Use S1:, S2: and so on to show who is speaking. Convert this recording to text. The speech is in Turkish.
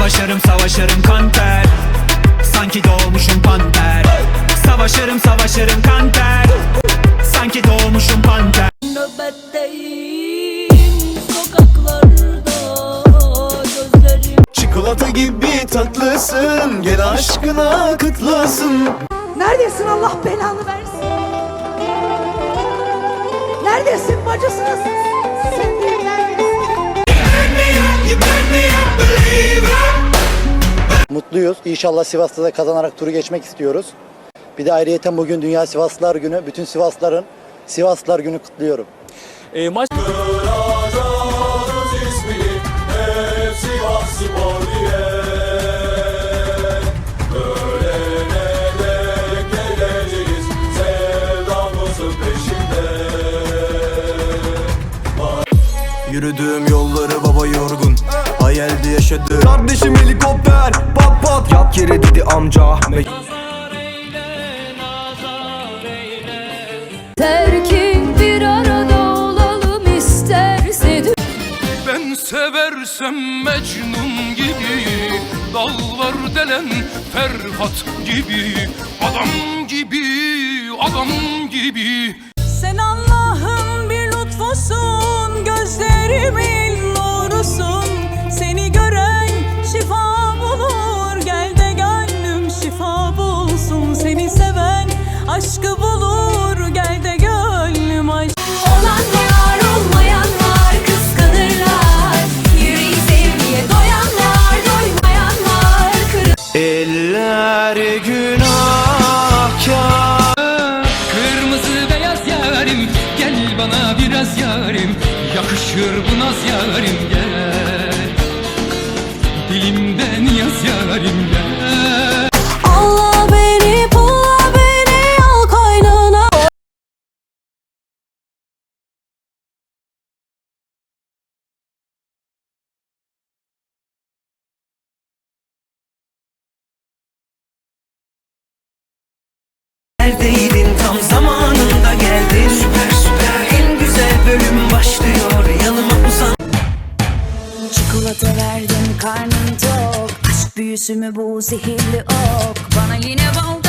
S1: Savaşırım savaşırım kanter. Sanki doğmuşum panter. Savaşırım savaşırım kanter. Sanki doğmuşum panter.
S2: Nöbetteyim sokaklarda gözlerim
S3: Çikolata gibi tatlısın Gel aşkına kıtlasın
S4: Neredesin? Allah belanı versin? Neredesin bacısınız?
S5: Mutluyuz. İnşallah Sivas'ta da kazanarak turu geçmek istiyoruz. Bir de ayrıyeten bugün Dünya Sivaslılar Günü. Bütün Sivaslıların Sivaslılar Günü kutluyorum.
S6: E, maç
S3: Yürüdüğüm yolları baba yorgun Hayalde yaşadı. Kardeşim helikopter pat pat. Yat yere dedi amca.
S2: Terki bir arada olalım isterse
S7: Ben seversem Mecnun gibi Dağlar delen Ferhat gibi Adam gibi, adam gibi biraz yarim Yakışır bu naz yarim gel. Dilimden yaz yarim gel
S1: bölüm başlıyor Yanıma uzan.
S2: Çikolata verdim karnım tok. Aşk büyüsü mü bu zehirli ok? Bana yine bal